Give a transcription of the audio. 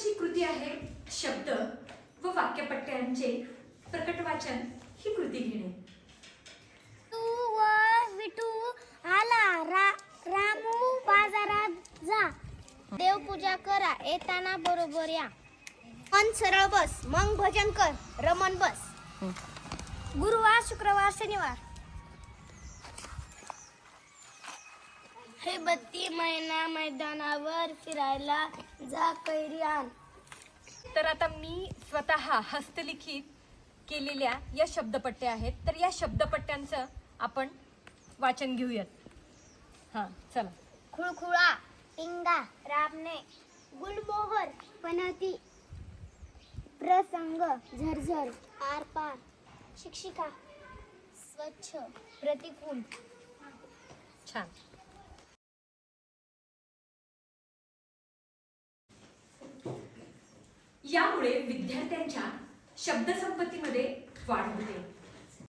आजची कृती आहे शब्द व वाक्यपट्ट्यांचे प्रकट वाचन ही कृती घेणे. तू व विटू आला रा रामू बाजारात जा. देवपूजा करा येताना बरोबर या. मन सरळ बस मग भजन कर रमण बस. गुरुवार शुक्रवार शनिवार. हे बत्ती महिना मैदानावर फिरायला जा कैरी आण. तर आता मी स्वतः हस्तलिखित केलेल्या या शब्दपट्ट्या आहेत. तर या शब्दपट्ट्यांचं आपण वाचन घेऊयात. हां चला. खुळखुळा टिंगा राबणे गुलमोहर पनती प्रसंग झरझर आर पार शिक्षिका स्वच्छ प्रतिकूल. छान. यामुळे विद्यार्थ्यांच्या शब्दसंपत्तीमध्ये वाढ होते.